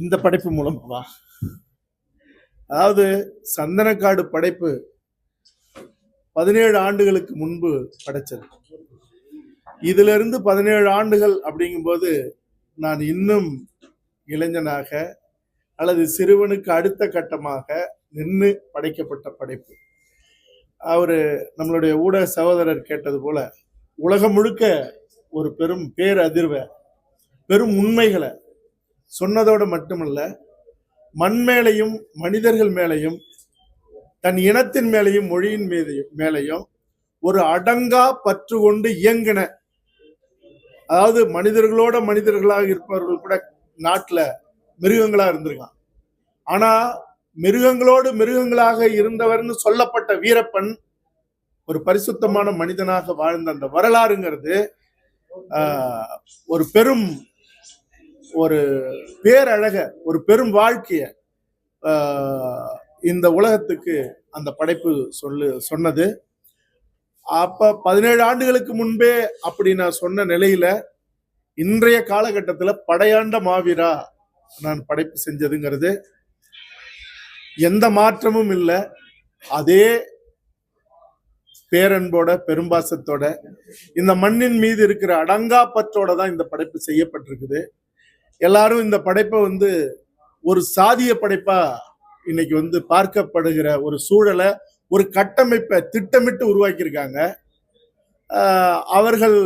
இந்த படைப்பு மூலமாவா? அதாவது சந்தனக்காடு படைப்பு பதினேழு ஆண்டுகளுக்கு முன்பு படைச்சது. இதுல இருந்து பதினேழு ஆண்டுகள் அப்படிங்கும்போது நான் இன்னும் இளைஞனாக அல்லது சிறுவனுக்கு அடுத்த கட்டமாக நின்று படைக்கப்பட்ட படைப்பு. அவர் நம்மளுடைய ஊடக சகோதரர் கேட்டது போல உலகம் முழுக்க ஒரு பெரும் பேரதிர்வை பெரும் உண்மைகளை சொன்னதோடு மட்டுமல்ல மண் மேலையும் மனிதர்கள் மேலையும் தன் இனத்தின் மேலையும் மொழியின் மீதையும் மேலையும் ஒரு அடங்கா பற்று கொண்டு இயங்கின அதாவது மனிதர்களோட மனிதர்களாக இருப்பவர்கள் கூட நாட்டில் மிருகங்களாக இருந்திருக்கான். ஆனால் மிருகங்களோடு மிருகங்களாக இருந்தவர்னு சொல்லப்பட்ட வீரப்பன் ஒரு பரிசுத்தமான மனிதனாக வாழ்ந்த அந்த வரலாறுங்கிறது ஒரு பெரும் ஒரு பேரழக ஒரு பெரும் வாழ்க்கைய இந்த உலகத்துக்கு அந்த படைப்பு சொல்லு சொன்னது. அப்ப பதினேழு ஆண்டுகளுக்கு முன்பே அப்படி நான் சொன்ன நிலையில இன்றைய காலகட்டத்தில் படையாண்ட மாவீரா நான் படைப்பு செஞ்சதுங்கிறது. எந்த மாற்றமும் இல்லை. அதே பேரன்போட பெரும்பாசத்தோட இந்த மண்ணின் மீது இருக்கிற அடங்கா பற்றோட தான் இந்த படைப்பு செய்யப்பட்டிருக்குது. எல்லாரும் இந்த படைப்பை வந்து ஒரு சாதிய படைப்பா இன்னைக்கு வந்து பார்க்கப்படுகிற ஒரு சூழலை ஒரு கட்டமைப்பை திட்டமிட்டு உருவாக்கியிருக்காங்க. அவர்கள்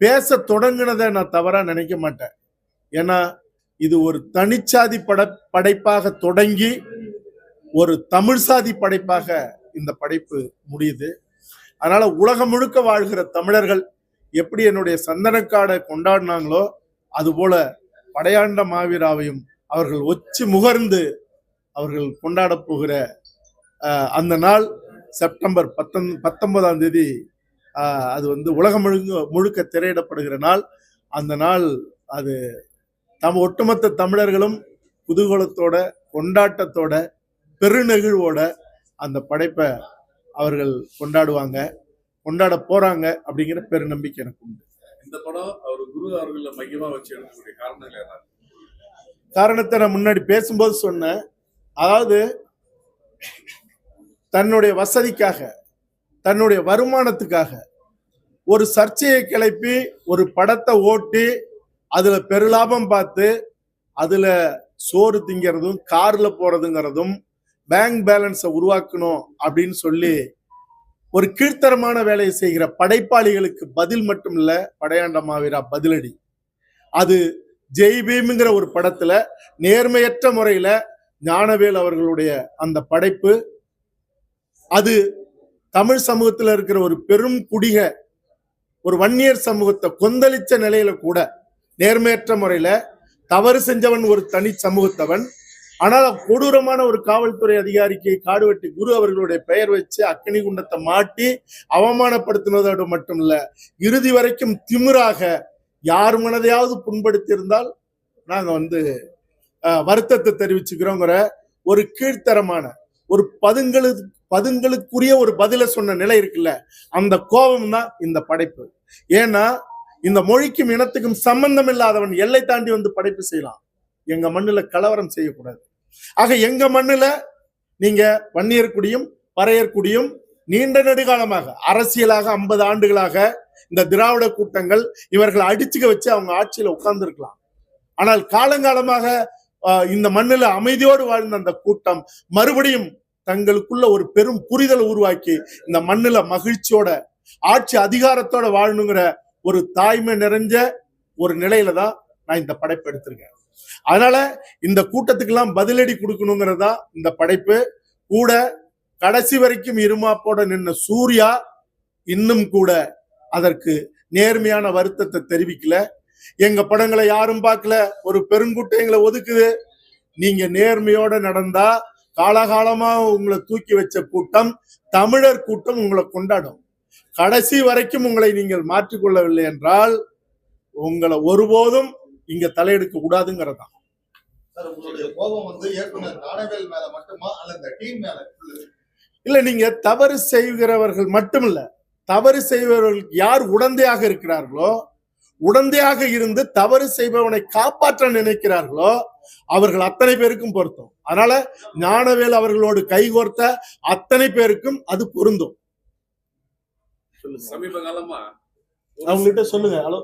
பேச தொடங்கினதை நான் தவறாக நினைக்க மாட்டேன். ஏன்னா இது ஒரு தனிச்சாதி பட படைப்பாக தொடங்கி ஒரு தமிழ் சாதி படைப்பாக இந்த படைப்பு முடியுது. அதனால உலகம் முழுக்க வாழ்கிற தமிழர்கள் எப்படி என்னுடைய சந்தனக்காடை கொண்டாடினாங்களோ அதுபோல படையாண்ட மாவீராவையும் அவர்கள் ஒச்சி முகர்ந்து அவர்கள் கொண்டாடப் போகிற அந்த நாள் செப்டம்பர் பத்தொன் பத்தொன்பதாம் தேதி அது வந்து உலகம் முழுக்க முழுக்க திரையிடப்படுகிற நாள். அந்த நாள் அது தம் ஒட்டுமொத்த தமிழர்களும் குதூகலத்தோட கொண்டாட்டத்தோட பெருநெகிழ்வோட அந்த படைப்பை அவர்கள் கொண்டாடுவாங்க. கொண்டாட போறாங்க அப்படிங்கிற பெருநம்பிக்கை எனக்கு உண்டு. இந்த படம் அவர் குரு அவர்கள மையமா வச்சு எடுக்கக்கூடிய காரணங்கள் என்ன காரணத்தை நான் முன்னாடி பேசும்போது சொன்னேன். அதாவது தன்னுடைய வசதிக்காக தன்னுடைய வருமானத்துக்காக ஒரு சர்ச்சையை கிளப்பி ஒரு படத்தை ஓட்டி அதுல பெருலாபம் பார்த்து அதுல சோறு திங்கிறதும் கார்ல போறதுங்கிறதும் பேங்க் பேலன்ஸை உருவாக்கணும் அப்படின்னு சொல்லி ஒரு கீழ்த்தரமான வேலையை செய்கிற படைப்பாளிகளுக்கு பதில் மட்டும் இல்ல படையாண்ட மாவீரா பதிலடி. அது ஜெய் பீம்ங்கிற ஒரு படத்துல நேர்மையற்ற முறையில ஞானவேல் அவர்களுடைய அந்த படைப்பு. அது தமிழ் சமூகத்தில் இருக்கிற ஒரு பெரும் குடிக ஒரு வன்னியர் சமூகத்தை கொந்தளிச்ச நிலையில கூட நேர்மையற்ற முறையில தவறு செஞ்சவன் ஒரு தனி சமூகத்தவன் ஆனால் கொடூரமான ஒரு காவல்துறை அதிகாரிக்கு காடுவெட்டி குரு அவர்களுடைய பெயர் வச்சு அக்கனி குண்டத்தை மாட்டி அவமானப்படுத்தினதோடு மட்டும் இல்ல இறுதி வரைக்கும் திமிராக யார் மனதையாவது புண்படுத்தி இருந்தால் நாங்க வந்து வருத்தத்தை தெரிவிச்சுக்கிறோங்கிற ஒரு கீழ்த்தரமான ஒரு பதுங்களு பதுங்களுக்குரிய ஒரு பதில சொன்ன நிலை இருக்குல்ல அந்த கோபம் தான் இந்த படைப்பு. ஏன்னா இந்த மொழிக்கும் இனத்துக்கும் சம்பந்தம் இல்லாதவன் எல்லை தாண்டி வந்து படைப்பு செய்யலாம். எங்க மண்ணுல கலவரம் செய்யக்கூடாது. ஆக எங்க மண்ணுல நீங்க வன்னியர் பறையர்குடியும் நீண்ட நெடுகாலமாக அரசியலாக ஐம்பது ஆண்டுகளாக இந்த திராவிட கூட்டங்கள் இவர்களை அடிச்சுக்க வச்சு அவங்க ஆட்சியில உட்கார்ந்துருக்கலாம். ஆனால் காலங்காலமாக இந்த மண்ணுல அமைதியோடு வாழ்ந்த அந்த கூட்டம் மறுபடியும் தங்களுக்குள்ள ஒரு பெரும் புரிதலை உருவாக்கி இந்த மண்ணுல மகிழ்ச்சியோட ஆட்சி அதிகாரத்தோட வாழணுங்கிற ஒரு தாய்மை நிறைஞ்ச ஒரு நிலையில தான் நான் இந்த படைப்பு எடுத்திருக்கேன். அதனால இந்த கூட்டத்துக்கெல்லாம் பதிலடி கொடுக்கணுங்கிறதா இந்த படைப்பு. கூட கடைசி வரைக்கும் இருமாப்போட நின்ன சூர்யா இன்னும் கூட அதற்கு நேர்மையான வருத்தத்தை தெரிவிக்கல. எங்க படங்களை யாரும் பார்க்கல. ஒரு பெருங்கூட்டம் எங்களை ஒதுக்குது. நீங்க நேர்மையோட நடந்தா காலகாலமா உங்களை தூக்கி வச்ச கூட்டம் தமிழர் கூட்டம் உங்களை கொண்டாடும். கடைசி வரைக்கும் உங்களை நீங்கள் மாற்றிக்கொள்ளவில்லை என்றால் உங்களை ஒருபோதும் இங்க தலையெடுக்க கூடாதுங்கிறதா மேல இல்ல நீங்க தவறு செய்கிறவர்கள் மட்டுமில்ல தவறு செய்பவர்களுக்கு யார் உடந்தையாக இருக்கிறார்களோ உடந்தையாக இருந்து தவறு செய்பவனை காப்பாற்ற நினைக்கிறார்களோ அவர்கள் அத்தனை பேருக்கும் பொருந்தும். அதனால ஞானவேல் அவர்களோடு கைகோர்த்த அத்தனை பேருக்கும் அது பொருந்தும். சமீப காலமா ஒரு அவங்க கிட்ட சொல்லுங்க. ஹலோ.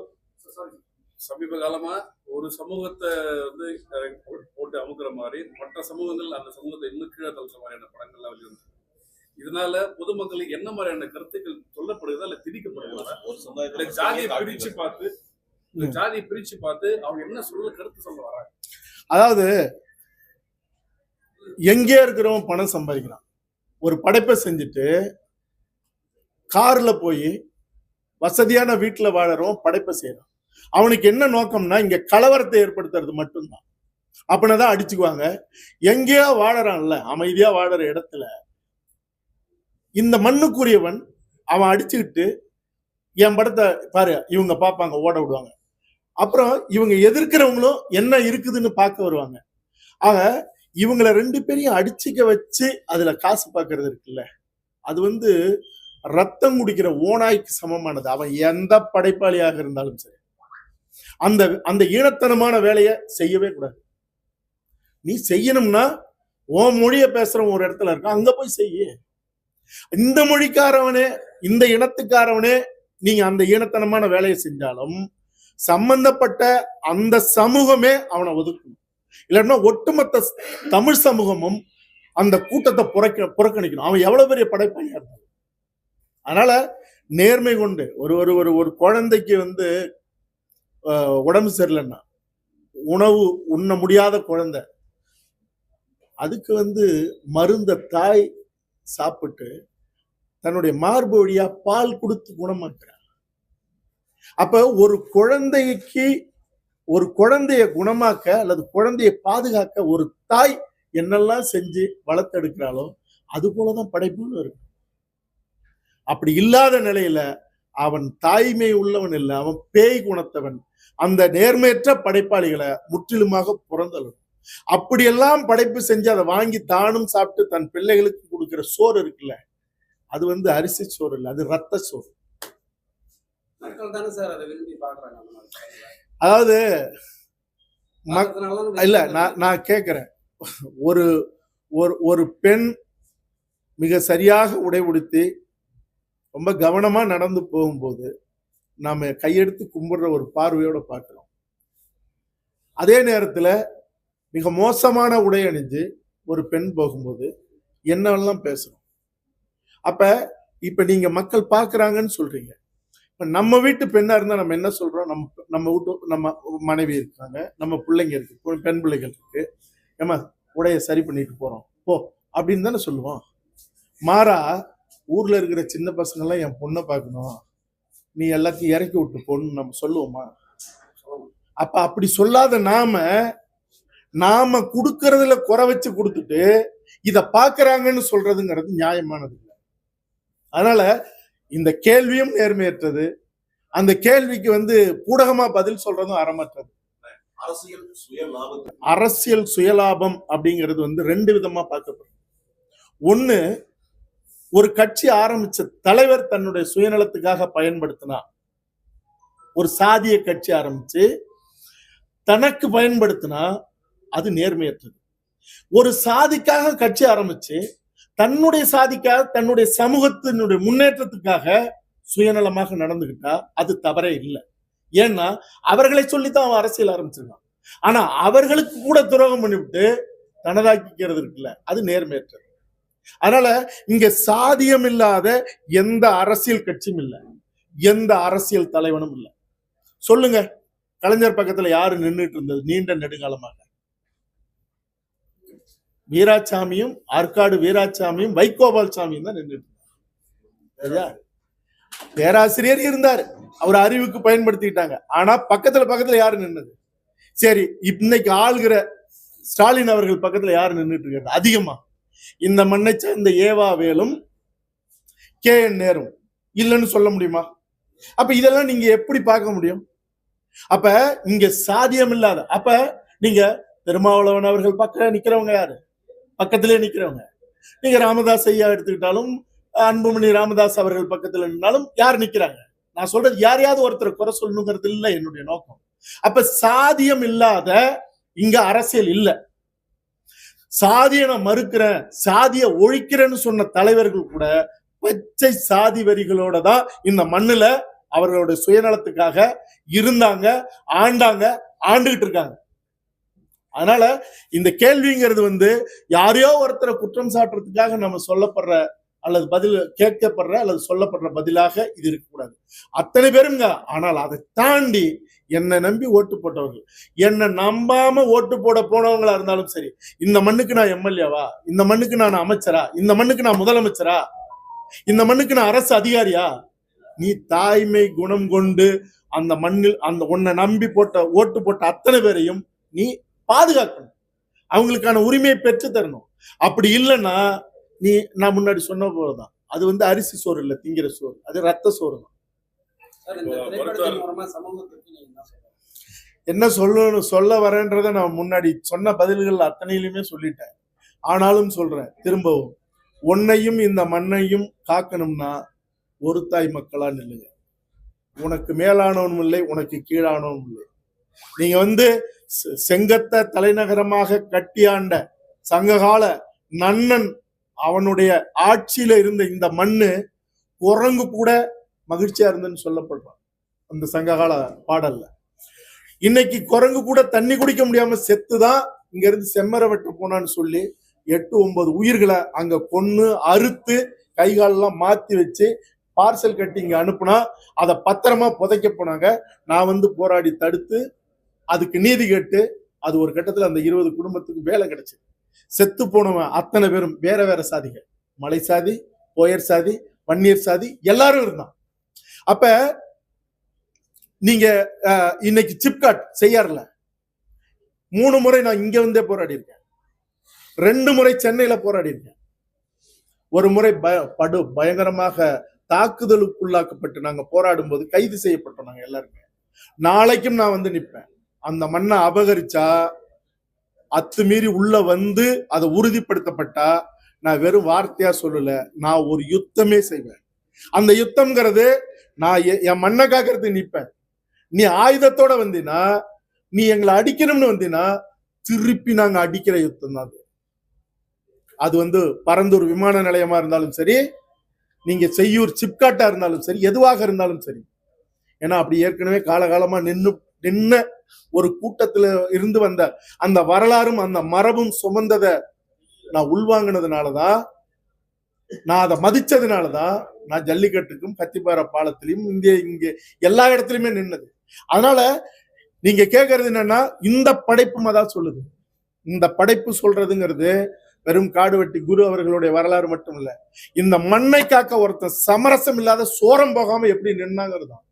சமீப காலமா ஒரு சமூகத்தை வந்து போட்டு அமுக்குற மாதிரி மற்ற சமூகங்கள் அந்த சமூகத்தை இன்னும் கீழே தள்ளுற மாதிரியான படங்கள்லாம் வெளிவந்து இதனால பொதுமக்களுக்கு என்ன மாதிரியான கருத்துக்கள் சொல்லப்படுதா இல்ல திணிக்கப்படுகிறதா ஒரு ஜாதியை பிரிச்சு பார்த்து இந்த ஜாதியை பிரிச்சு பார்த்து அவங்க என்ன சொல்ல கருத்து சொல்ல வராங்க? அதாவது எங்கே இருக்கிறவன் பணம் சம்பாதிக்கிறான்? ஒரு படைப்பை செஞ்சுட்டு கார்ல போய் வசதியான வீட்டுல வாழறவன் படைப்பை செய்யறான். அவனுக்கு என்ன நோக்கம்னா இங்க கலவரத்தை ஏற்படுத்துறது மட்டும்தான். அப்படின்னா தான் அடிச்சுக்குவாங்க. எங்கேயா வாழறான்ல அமைதியா வாழற இடத்துல. இந்த மண்ணுக்குரியவன் அவன் அடிச்சுக்கிட்டு என் படத்தை பாரு இவங்க பார்ப்பாங்க ஓட விடுவாங்க. அப்புறம் இவங்க எதிர்க்கிறவங்களும் என்ன இருக்குதுன்னு பார்க்க வருவாங்க. ஆக இவங்கள ரெண்டு பேரையும் அடிச்சுக்க வச்சு அதுல காசு பார்க்கறது இருக்குல்ல. அது வந்து ரத்தம் குடிக்கிற ஓநாய்க்கு சமமானது. அவன் எந்த படைப்பாளியாக இருந்தாலும் சரி. அந்த அந்த ஈனத்தனமான வேலையை செய்யவே கூடாது. நீ செய்யணும்னா உன் மொழியை பேசுறவன் ஒரு இடத்துல இருக்கான் அங்க போய் செய்ய. இந்த மொழிக்காரவனே இந்த இனத்துக்காரவனே நீங்க அந்த ஈனத்தனமான வேலையை செஞ்சாலும் சம்பந்தப்பட்ட அந்த சமூகமே அவனை ஒதுக்கணும். இல்லைன்னா ஒட்டுமொத்த தமிழ் சமூகமும் அந்த கூட்டத்தை புறக்க புறக்கணிக்கணும். அவன் எவ்வளவு பெரிய படைப்பாளியா இருந்தான் அதனால நேர்மை கொண்டு ஒரு ஒரு ஒரு ஒரு குழந்தைக்கு வந்து உடம்பு சரியில்லைன்னா உணவு உண்ண முடியாத குழந்தை அதுக்கு வந்து மருந்த தாய் சாப்பிட்டு தன்னுடைய மார்பு வழியா பால் கொடுத்து குணமாக்குறான் அப்ப ஒரு குழந்தைக்கு ஒரு குழந்தைய குணமாக்க அல்லது குழந்தையை பாதுகாக்க ஒரு தாய் என்னெல்லாம் செஞ்சு வளர்த்தெடுக்கிறாளோ அது போலதான் படைப்புன்னு இருக்கு. அப்படி இல்லாத நிலையில அவன் தாய்மை உள்ளவன் இல்லை அவன் பேய் குணத்தவன். அந்த நேர்மையற்ற படைப்பாளிகளை முற்றிலுமாக புறந்தள்ளும் அப்படியெல்லாம் படைப்பு செஞ்சு அதை வாங்கி தானும் சாப்பிட்டு தன் பிள்ளைகளுக்கு கொடுக்கிற சோறு இருக்குல்ல அது வந்து அரிசி சோறு இல்லை அது ரத்த சோறு. அதாவது இல்ல நான் நான் கேட்கிறேன். ஒரு ஒரு ஒரு பெண் மிக சரியாக உடை உடுத்தி ரொம்ப கவனமா நடந்து போகும்போது நாம கையெடுத்து கும்பிடுற ஒரு பார்வையோட பார்க்குறோம். அதே நேரத்தில் மிக மோசமான உடை அணிஞ்சு ஒரு பெண் போகும்போது என்னெல்லாம் பேசுகிறோம் அப்ப இப்போ நீங்கள் மக்கள் பார்க்கறாங்கன்னு சொல்றீங்க. இப்போ நம்ம வீட்டு பெண்ணாக இருந்தால் நம்ம என்ன சொல்றோம்? நம்ம நம்ம வீட்டு நம்ம மனைவி இருக்காங்க நம்ம பிள்ளைங்க இருக்கு பெண் பிள்ளைகள் இருக்கு. ஏமா உடையை சரி பண்ணிட்டு போறோம். போ அப்படின்னு தானே சொல்லுவோம். மாறா ஊர்ல இருக்கிற சின்ன பசங்கள்லாம் என் பொண்ணை பார்க்கணும். நீ எல்லாத்தையும் இறக்கி விட்டு போன்னு நம்ம சொல்லுவோமா? அப்ப அப்படி சொல்லாத நாம நாம கொடுக்கறதுல குறை வச்சு கொடுத்துட்டு இத பாக்குறாங்கன்னு சொல்றதுங்கிறது நியாயமானது இல்லை. அதனால இந்த கேள்வியும் நேர்மையற்றது. அந்த கேள்விக்கு வந்து பூடகமா பதில் சொல்றதும் அறமற்றது. அரசியல் சுய அரசியல் சுயலாபம் அப்படிங்கிறது வந்து ரெண்டு விதமா பார்க்கப்படும் ஒன்னு ஒரு கட்சி ஆரம்பிச்ச தலைவர் தன்னுடைய சுயநலத்துக்காக பயன்படுத்தினா ஒரு சாதிய கட்சி ஆரம்பிச்சு தனக்கு பயன்படுத்தினா அது நேர்மையற்றது. ஒரு சாதிக்காக கட்சி ஆரம்பிச்சு தன்னுடைய சாதிக்காக தன்னுடைய சமூகத்தினுடைய முன்னேற்றத்துக்காக சுயநலமாக நடந்துகிட்டா அது தவறே இல்லை. ஏன்னா அவர்களை சொல்லித்தான் அவன் அரசியல் ஆரம்பிச்சிருக்கான். ஆனா அவர்களுக்கு கூட துரோகம் பண்ணிவிட்டு தனதாக்கிக்கிறது இருக்குல்ல அது நேர்மையற்றது. அதனால இங்க சாதியம் இல்லாத எந்த அரசியல் கட்சியும் இல்லை. எந்த அரசியல் தலைவனும் இல்லை. சொல்லுங்க கலைஞர் பக்கத்துல யாரு நின்றுட்டு இருந்தது நீண்ட நெடுங்காலமாக? வீராசாமியும் ஆற்காடு வீராசாமியும் வைகோபால் சாமியும் தான் நின்றுட்டு சரியா? பேராசிரியர் இருந்தார். அவர் அறிவுக்கு பயன்படுத்திக்கிட்டாங்க. ஆனா பக்கத்துல பக்கத்துல யாரு நின்னது? சரி இன்னைக்கு ஆள்கிற ஸ்டாலின் அவர்கள் பக்கத்துல யாரு நின்றுட்டு இருக்காரு அதிகமா. இந்த மண்ணை சேர்ந்த ஏவா வேலும் கே என் நேரும். இல்லைன்னு சொல்ல முடியுமா? அப்ப இதெல்லாம் நீங்க எப்படி பார்க்க முடியும்? அப்ப இங்க சாதியம் இல்லாத அப்ப நீங்க திருமாவளவன் அவர்கள் பக்கம் நிக்கிறவங்க யாரு? பக்கத்திலே நிக்கிறவங்க. நீங்க ராமதாஸ் ஐயா எடுத்துக்கிட்டாலும் அன்புமணி ராமதாஸ் அவர்கள் பக்கத்துல நின்னாலும் யார் நிக்கிறாங்க? நான் சொல்றது யாரையாவது ஒருத்தர் குறை சொல்லணுங்கிறது இல்லை என்னுடைய நோக்கம். அப்ப சாதியம் இல்லாத இங்க அரசியல் இல்ல. சாதியை நான் மறுக்கிறேன் சாதியை ஒழிக்கிறேன்னு சொன்ன தலைவர்கள் கூட பச்சை சாதி வரிகளோட தான் இந்த மண்ணுல அவர்களுடைய சுயநலத்துக்காக இருந்தாங்க ஆண்டாங்க ஆண்டுகிட்டு இருக்காங்க. அதனால இந்த கேள்விங்கிறது வந்து யாரையோ ஒருத்தரை குற்றம் சாட்டுறதுக்காக நம்ம சொல்லப்படுற அல்லது பதில் கேட்கப்படுற அல்லது சொல்லப்படுற பதிலாக இது இருக்கக்கூடாது. அத்தனை பேருங்க. ஆனால் அதை தாண்டி என்னை நம்பி ஓட்டு போட்டவர்கள் என்னை நம்பாம ஓட்டு போட போனவங்களா இருந்தாலும் சரி இந்த மண்ணுக்கு நான் எம்எல்ஏவா? இந்த மண்ணுக்கு நான் அமைச்சரா? இந்த மண்ணுக்கு நான் முதலமைச்சரா? இந்த மண்ணுக்கு நான் அரசு அதிகாரியா? நீ தாய்மை குணம் கொண்டு அந்த மண்ணில் அந்த உன்னை நம்பி போட்ட ஓட்டு போட்ட அத்தனை பேரையும் நீ பாதுகாக்கணும். அவங்களுக்கான உரிமையை பெற்று தரணும் அப்படி இல்லைன்னா நீ நான் முன்னாடி சொன்ன போதுதான் அது வந்து அரிசி சோறு இல்லை திங்கிற சோறு. அது ரத்த சோறு தான் என்ன சொல்லணும் சொல்ல வரேன்றதை நான் முன்னாடி சொன்ன பதில்கள் அத்தனையிலுமே சொல்லிட்டேன். ஆனாலும் சொல்றேன் திரும்பவும். உன்னையும் இந்த மண்ணையும் காக்கணும்னா ஒரு தாய் மக்களா நில்லுங்க. உனக்கு மேலானவனும் இல்லை உனக்கு கீழானவனும் இல்லை. நீங்க வந்து செங்கத்தை தலைநகரமாக கட்டியாண்ட சங்ககால நன்னன் அவனுடைய ஆட்சியில இருந்த இந்த மண்ணு குரங்கு கூட மகிழ்ச்சியா இருந்ததுன்னு சொல்லப்படுறான். அந்த சங்ககால பாடல்ல. இன்னைக்கு குரங்கு கூட தண்ணி குடிக்க முடியாம செத்துதான் இங்க இருந்து செம்மர வெட்ட போனான்னு சொல்லி எட்டு ஒன்பது உயிர்களை அங்க கொன்னு அறுத்து கை காலெல்லாம் மாத்தி வச்சு பார்சல் கட்டி இங்க அனுப்புனா அதை பத்திரமா புதைக்க போனாங்க. நான் வந்து போராடி தடுத்து அதுக்கு நீதி கேட்டு அது ஒரு கட்டத்துல அந்த இருபது குடும்பத்துக்கு வேலை கிடைச்சது. செத்து போனவன் அத்தனை பேரும் வேற வேற சாதிகள். மலை சாதி போயர் சாதி வன்னியர் சாதி எல்லாரும் இருந்தான். அப்ப நீங்க இன்னைக்கு சிப்காட் செய்யார்ல மூணு முறை நான் இங்க வந்தே போராடி இருக்கேன் ரெண்டு முறை சென்னையில போராடி இருக்கேன் ஒரு முறை பய படு பயங்கரமாக தாக்குதலுக்குள்ளாக்கப்பட்டு நாங்க போராடும் போது கைது செய்யப்பட்டோம் நாங்க எல்லாருமே. நாளைக்கும் நான் வந்து நிப்பேன். அந்த மண்ணை அபகரிச்சா அத்துமீறி உள்ள வந்து அதை உறுதிப்படுத்தப்பட்டா நான் வெறும் வார்த்தையா சொல்லல நான் ஒரு யுத்தமே செய்வேன். அந்த யுத்தம்ங்கிறது நான் எ- என் மண்ணை காக்கிறதுக்கு நிற்பேன் நீ ஆயுதத்தோட வந்தீனா நீ எங்களை அடிக்கணும்னு வந்தீனா திருப்பி நாங்க அடிக்கிற யுத்தம் தான் அது. அது வந்து பரந்தூர் விமான நிலையமா இருந்தாலும் சரி நீங்க செய்யூர் சிப்காட்டா இருந்தாலும் சரி எதுவாக இருந்தாலும் சரி. ஏன்னா அப்படி ஏற்கனவே காலகாலமா நின்று நின்ன ஒரு கூட்டத்துல இருந்து வந்த அந்த வரலாறும் அந்த மரபும் சுமந்தத நான் உள்வாங்கினதுனாலதான் நான் அதை மதிச்சதுனாலதான் நான் ஜல்லிக்கட்டுக்கும் கத்திப்பார பாலத்திலையும் இங்கே இங்க எல்லா இடத்துலயுமே நின்னது அதனால நீங்க கேக்குறது என்னன்னா இந்த படைப்பும் அதான் சொல்லுது இந்த படைப்பு சொல்றதுங்கிறது வெறும் காடுவெட்டி குரு அவர்களுடைய வரலாறு மட்டும் இல்ல இந்த மண்ணை காக்க ஒருத்தன் சமரசம் இல்லாத சோரம் போகாம எப்படி நின்னாங்கிறது தான்.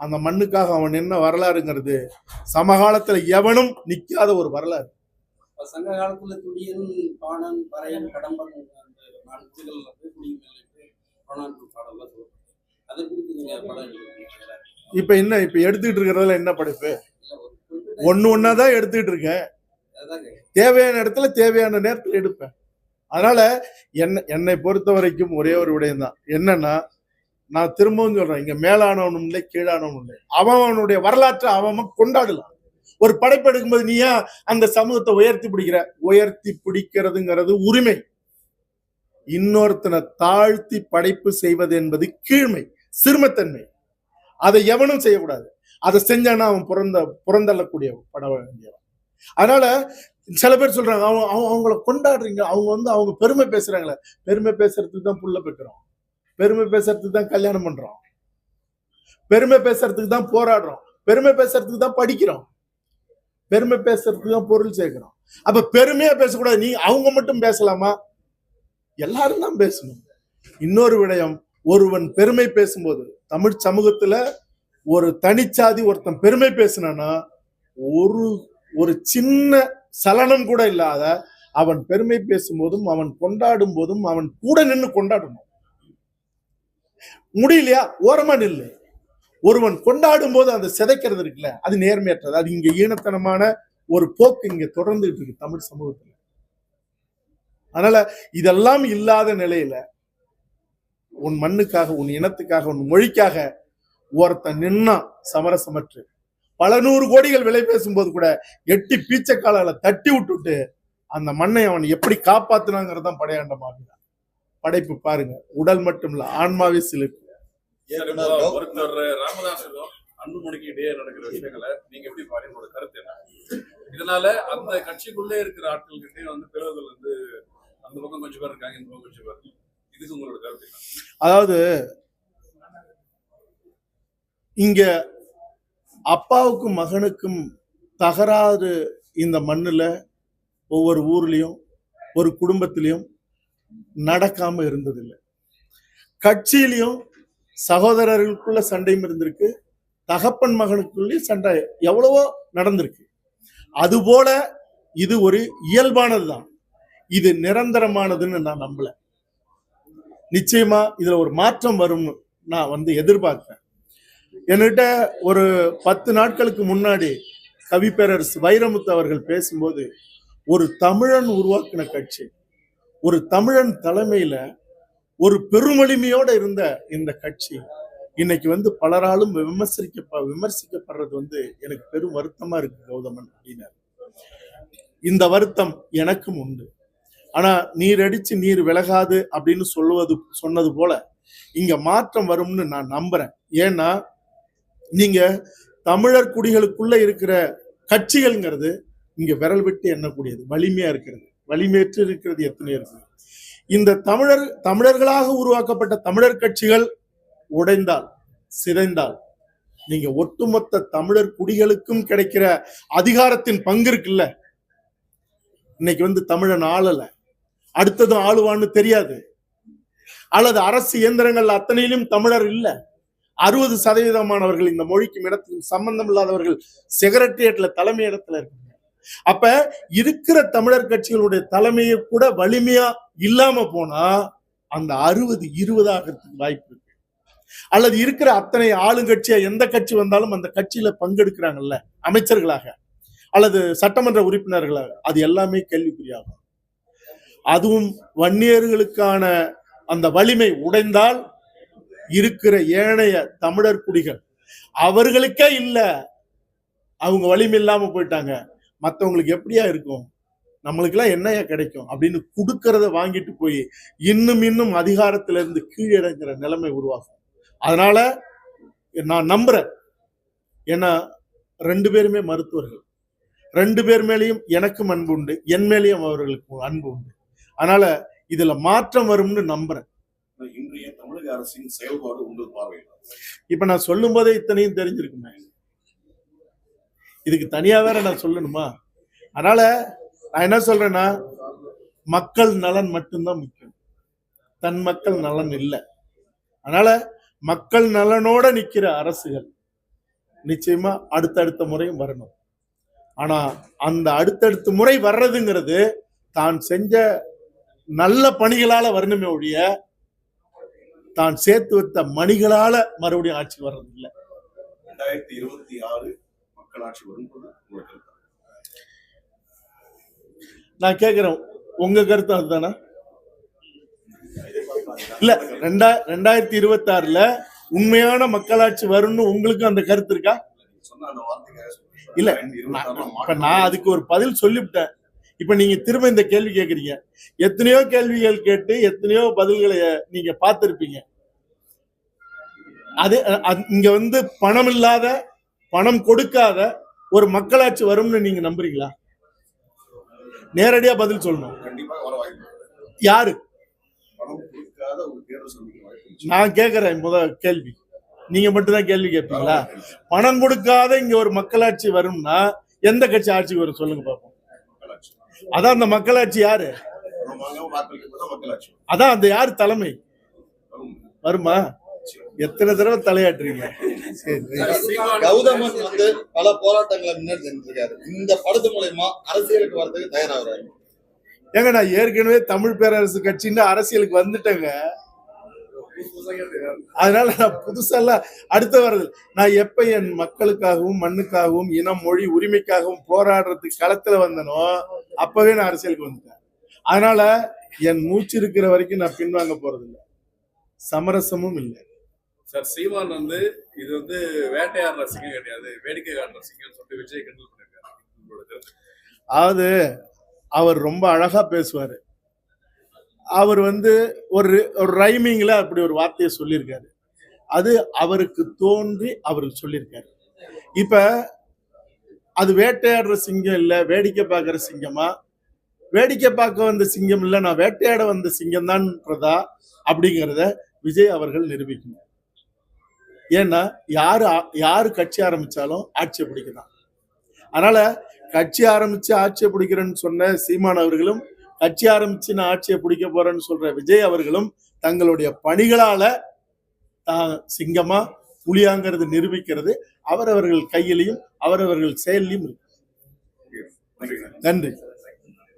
அந்த மண்ணுக்காக அவன் நின்ன வரலாறுங்கிறது சமகாலத்துல எவனும் நிக்காத ஒரு வரலாறு. சங்க காலத்துல துடியன் பாணன் பறையன் கடம்பன் இப்ப என்ன இப்ப எடுத்துக்கிட்டு இருக்கிறதுல என்ன படைப்பு? குறிப்பிட்ட ஒண்ணு ஒன்னாதான் எடுத்துக்கிட்டு இருக்கேன். தேவையான இடத்துல தேவையான நேரத்தில் எடுப்பேன். அதனால என்ன என்னை பொறுத்த வரைக்கும் ஒரே ஒரு விடயம் தான் என்னன்னா நான் திரும்பவும் சொல்றேன் இங்க மேலானவனும் இல்லை கீழானவனும் இல்லை. அவன் அவனுடைய வரலாற்றை அவன் அவன் கொண்டாடலாம். ஒரு படைப்பு எடுக்கும்போது நீ அந்த சமூகத்தை உயர்த்தி பிடிக்கிற? உயர்த்தி பிடிக்கிறதுங்கிறது உரிமை. இன்னொருத்தனை தாழ்த்தி படைப்பு செய்வது என்பது கீழ்மை சிறுமத்தன்மை. அதை எவனும் செய்யக்கூடாது. அதை செஞ்சானா அவன் பிறந்த புறந்தள்ளக்கூடிய பட வேண்டியவன். அதனால சில பேர் சொல்றாங்க அவங்க அவங்க அவங்கள கொண்டாடுறீங்க அவங்க வந்து அவங்க பெருமை பேசுறாங்களே. பெருமை பேசுறதுக்கு தான் புள்ள பெக்கிறோம். பெருமை பேசுறதுக்கு தான் கல்யாணம் பண்றோம். பெருமை பேசுறதுக்கு தான் போராடுறோம். பெருமை பேசுறதுக்கு தான் படிக்கிறோம். பெருமை பேசுறதுக்கு தான் பொருள் சேர்க்கிறோம். அப்ப பெருமையா பேசக்கூடாது. நீ அவங்க மட்டும் பேசலாமா? எல்லாரும் தான் பேசணும். இன்னொரு விடயம் ஒருவன் பெருமை பேசும்போது தமிழ் சமூகத்துல ஒரு தனிச்சாதி ஒருத்தன் பெருமை பேசினானா ஒரு ஒரு சின்ன சலனம் கூட இல்லாத அவன் பெருமை பேசும்போதும் அவன் கொண்டாடும் போதும் அவன் கூட நின்று கொண்டாடணும். முடியலையா? ஓரமா நில்லு ஒருவன் கொண்டாடும் போது அதை சிதைக்கிறது இருக்குல்ல அது நேர்மையற்றது. அது இங்க ஈனத்தனமான ஒரு போக்கு இங்க தொடர்ந்துட்டு இருக்கு தமிழ் சமூகத்துல. அதனால இதெல்லாம் இல்லாத நிலையில உன் மண்ணுக்காக உன் இனத்துக்காக உன் மொழிக்காக ஒருத்தன் நின்னா சமரசமற்று. பல நூறு கோடிகள் விலை பேசும்போது கூட எட்டி பீச்சக்காலால தட்டி விட்டுட்டு அந்த மண்ணை அவன் எப்படி காப்பாத்தினாங்கிறதான் படையாண்ட மாவீரன் படைப்பு பாருங்க. உடல் மட்டும் இல்ல ஆன்மாவே சிலுக்கு. ஒருத்தர் ராமதாசுக்கும் அன்புமணிக்கு இடையே நடக்கிற விஷயங்களை நீங்க எப்படி பாருங்க உங்களோட கருத்து என்ன? இதனால அந்த கட்சிக்குள்ளே இருக்கிற ஆட்கள்கிட்டே வந்து பிளவுகள் வந்து அந்த பக்கம் கொஞ்சம் பேர் இருக்காங்க இந்த பக்கம் கொஞ்சம் பேர். இதுக்கு உங்களோட கருத்து என்ன? அதாவது இங்க அப்பாவுக்கும் மகனுக்கும் தகராறு இந்த மண்ணுல ஒவ்வொரு ஊர்லயும் ஒரு குடும்பத்திலையும் நடக்காம இருந்ததில்லை. கட்சியிலையும் சகோதரர்களுக்குள்ள சண்டையும் இருந்திருக்கு. தகப்பன் மகனுக்குள்ளேயும் சண்டை எவ்வளவோ நடந்திருக்கு. அதுபோல இது ஒரு இயல்பானதுதான் இது நிரந்தரமானதுன்னு நான் நம்பல. நிச்சயமா இதுல ஒரு மாற்றம் வரும்னு நான் வந்து எதிர்பார்க்கிறேன். என்கிட்ட ஒரு பத்து நாட்களுக்கு முன்னாடி கவிப்பேரரசு வைரமுத்து அவர்கள் பேசும்போது ஒரு தமிழன் உருவாக்கின கட்சி. ஒரு தமிழன் தலைமையில ஒரு பெருமளிமையோட இருந்த இந்த கட்சி இன்னைக்கு வந்து பலராலும் விமர்சிக்க விமர்சிக்கப்படுறது வந்து எனக்கு பெரும் வருத்தமா இருக்கு கௌதமன் அப்படின்னாரு. இந்த வருத்தம் எனக்கும் உண்டு. ஆனா நீர் அடிச்சு நீர் விலகாது அப்படின்னு சொல்லுவது சொன்னது போல இங்க மாற்றம் வரும்னு நான் நம்புறேன். ஏன்னா நீங்க தமிழர் குடிகளுக்குள்ள இருக்கிற கட்சிகள்ங்கிறது இங்க விரல் விட்டு எண்ணக்கூடியது வலிமையா இருக்கிறது. வலிமேற்று இருக்கிறது எத்தனை இருக்கு இந்த தமிழர் தமிழர்களாக உருவாக்கப்பட்ட தமிழர் கட்சிகள் உடைந்தால் சிதைந்தால் நீங்க ஒட்டுமொத்த தமிழர் குடிகளுக்கும் கிடைக்கிற அதிகாரத்தின் பங்கு இருக்குல்ல. இன்னைக்கு வந்து தமிழன் ஆளல. அடுத்ததும் ஆளுவான்னு தெரியாது. அல்லது அரசு இயந்திரங்கள் அத்தனையிலும் தமிழர் இல்ல. அறுபது சதவீதமானவர்கள் இந்த மொழிக்கும் இடத்துக்கும் சம்பந்தம் இல்லாதவர்கள் செக்ரட்டரியேட்ல தலைமை இடத்துல இருக்கு அப்ப இருக்கிற தமிழர் கட்சிகளுடைய தலைமையை கூட வலிமையா இல்லாம போனா அந்த அறுபது இருபது ஆகிறதுக்கு வாய்ப்பு இருக்கு. அல்லது இருக்கிற அத்தனை ஆளுங்கட்சியா எந்த கட்சி வந்தாலும் அந்த கட்சியில பங்கெடுக்கிறாங்கல்ல அமைச்சர்களாக அல்லது சட்டமன்ற உறுப்பினர்களாக அது எல்லாமே கேள்விக்குறியாகும். அதுவும் வன்னியர்களுக்கான அந்த வலிமை உடைந்தால் இருக்கிற ஏனைய தமிழர் குடிகள் அவர்களுக்கே இல்ல அவங்க வலிமை இல்லாம போயிட்டாங்க. மத்தவங்களுக்கு எப்படியா இருக்கும்? நம்மளுக்கெல்லாம் என்னையா கிடைக்கும்? அப்படின்னு கொடுக்கறத வாங்கிட்டு போய் இன்னும் இன்னும் அதிகாரத்துல இருந்து கீழிறங்குற நிலைமை உருவாகும். அதனால நான் நம்புறேன். ஏன்னா ரெண்டு பேருமே மருத்துவர்கள். ரெண்டு பேர் மேலேயும் எனக்கும் அன்பு உண்டு என் மேலேயும் அவர்களுக்கு அன்பு உண்டு. அதனால இதுல மாற்றம் வரும்னு நம்புறேன். இன்றைய தமிழக அரசின் செயல்பாடு உங்கள் பார்வையில் இப்ப நான் சொல்லும் போதே இத்தனையும் தெரிஞ்சிருக்குமே. இதுக்கு தனியா வேற நான் சொல்லணுமா? அதனால நான் என்ன சொல்றேன்னா மக்கள் நலன் மட்டும்தான் முக்கியம். தன் மக்கள் நலன் இல்லை. அதனால மக்கள் நலனோட நிக்கிற அரசுகள் நிச்சயமா அடுத்தடுத்த முறையும் வரணும். ஆனா அந்த அடுத்தடுத்த முறை வர்றதுங்கிறது தான் செஞ்ச நல்ல பணிகளால வரணுமே ஒழிய தான் சேர்த்து வைத்த மணிகளால மறுபடியும் ஆட்சி வர்றது இல்லை ரெண்டாயிரத்தி இருபத்தி ஆறு மக்களாட்சி வரும்போது உங்களுக்கு நான் கேக்குறேன் உங்க கருத்து அதுதானா? இல்ல ரெண்டா ரெண்டாயிரத்தி இருபத்தி ஆறுல உண்மையான மக்களாட்சி வரும்னு உங்களுக்கு அந்த கருத்து இருக்கா. இல்ல, இப்ப நான் அதுக்கு ஒரு பதில் சொல்லிவிட்டேன். இப்ப நீங்க திரும்ப இந்த கேள்வி கேக்குறீங்க எத்தனையோ கேள்விகள் கேட்டு எத்தனையோ பதில்களை நீங்க பார்த்திருப்பீங்க. அது இங்க வந்து பணம் இல்லாத பணம் கொடுக்காத ஒரு மக்களாட்சி வரும்னு நீங்க நம்புறீங்களா? நேரடியா பதில் சொல்லணும். யாரு. நான் கேக்குறேன் முத கேள்வி. நீங்க மட்டும்தான் கேள்வி கேட்பீங்களா பணம் கொடுக்காத இங்க ஒரு மக்களாட்சி வரும்னா எந்த கட்சி ஆட்சிக்கு வரும் சொல்லுங்க பாப்போம். அதான் அந்த மக்களாட்சி யாரு? அதான் அந்த யார் தலைமை? வரும். எத்தனை தடவை தலையாட்டுறீங்க? கௌதமன் வந்து பல போராட்டங்களை முன்னெடுத்திருக்காரு. இந்த படத்து மூலயமா அரசியலுக்கு வர்றதுக்கு தயாராகிறாரு. ஏங்க நான் ஏற்கனவே தமிழ் பேரரசு கட்சின்னு அரசியலுக்கு வந்துட்டேங்க. அதனால நான் புதுசெல்லாம் அடுத்த வர்றது நான் எப்ப என் மக்களுக்காகவும் மண்ணுக்காகவும் இனம் மொழி உரிமைக்காகவும் போராடுறதுக்கு களத்துல வந்தனோ அப்பவே நான் அரசியலுக்கு வந்துட்டேன். அதனால என் மூச்சு இருக்கிற வரைக்கும் நான் பின்வாங்க போறது இல்லை சமரசமும் இல்லை. சார் சீமான் வந்து இது வந்து வேட்டையாடுற சிங்கம் கிடையாது வேடிக்கை காட்டுற சிங்கம் சொல்லிட்டு விஜய் கிண்டல் பண்ணிருக்காரு. அதாவது அவர் ரொம்ப அழகா பேசுவார். அவர் வந்து ஒரு ஒரு ரைமிங்ல அப்படி ஒரு வார்த்தையை சொல்லியிருக்காரு. அது அவருக்கு தோன்றி அவருக்கு சொல்லியிருக்காரு. இப்ப அது வேட்டையாடுற சிங்கம் இல்லை வேடிக்கை பார்க்குற சிங்கமா? வேடிக்கை பார்க்க வந்த சிங்கம் இல்லை நான் வேட்டையாட வந்த சிங்கம் தான்றதா அப்படிங்கிறத விஜய் அவர்கள் நிரூபிக்கணும். ஏன்னா யாரு ஆ- யாரு கட்சி ஆரம்பிச்சாலும் ஆட்சியை பிடிக்கிறான் அதனால கட்சி ஆரம்பிச்சு ஆட்சியை பிடிக்கிறேன்னு சொன்ன சீமான் அவர்களும் கட்சி ஆரம்பிச்சு நான் ஆட்சியை பிடிக்க போறேன்னு சொல்ற விஜய் அவர்களும் தங்களுடைய பணிகளால தான் சிங்கமா புலியாங்கிறது நிரூபிக்கிறது. அவரவர்கள் கையிலையும் அவரவர்கள் செயல்லையும் இருக்கு. நன்றி.